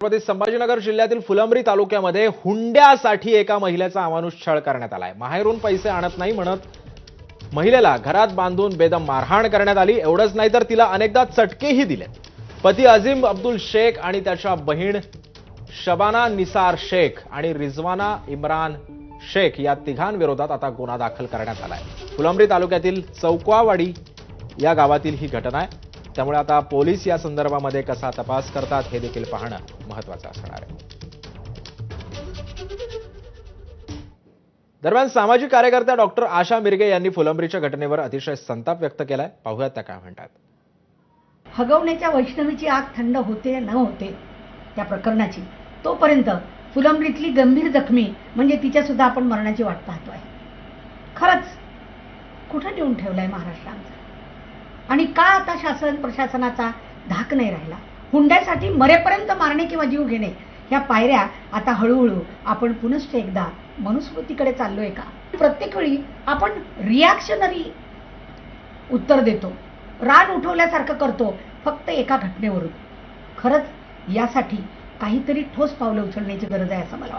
छत्रपती संभाजीनगर जिल्ह्यातील फुलंब्री तालुक्यामध्ये हुंड्यासाठी एका महिलेचा अमानुष छळ करण्यात आलाय. माहेरून पैसे आणत नाही म्हणत महिलेला घरात बांधून बेदम मारहाण करण्यात आली. एवढंच नाही तर तिला अनेकदा चटकेही दिले. पती अझीम अब्दुल शेख आणि त्याच्या बहीण शबाना निसार शेख आणि रिजवाना इम्रान शेख या तिघांविरोधात आता गुन्हा दाखल करण्यात आलाय. फुलंब्री तालुक्यातील चौकवावाडी या गावातील ही घटना आहे. त्यामुळे आता पोलीस या संदर्भामध्ये कसा तपास करतात हे देखील पाहणं महत्वाचं असणार आहे. दरम्यान सामाजिक कार्यकर्त्या डॉक्टर आशा मिरगे यांनी फुलंब्रीच्या घटनेवर अतिशय संताप व्यक्त केलाय. पाहूयात त्या काय म्हणतात. हगवण्याच्या वैष्णवीची आग थंड होते न होते त्या प्रकरणाची. तोपर्यंत फुलंब्रीतली गंभीर जखमी म्हणजे तिच्या सुद्धा आपण मरणाची वाट पाहतोय. खरंच कुठं नेऊन ठेवलाय महाराष्ट्र आमचा आणि का आता शासन प्रशासनाचा धाक नाही राहिला? हुंड्यासाठी मरेपर्यंत मारणे किंवा जीव घेणे ह्या पायऱ्या आता हळूहळू आपण पुनश्च एकदा मनुस्मृतीकडे चाललोय का? प्रत्येक वेळी आपण रिॲक्शनरी उत्तर देतो. रान उठवल्यासारखं करतो फक्त एका घटनेवरून. खरंच यासाठी काहीतरी ठोस पावलं उचलण्याची गरज आहे असं मला वाटतं.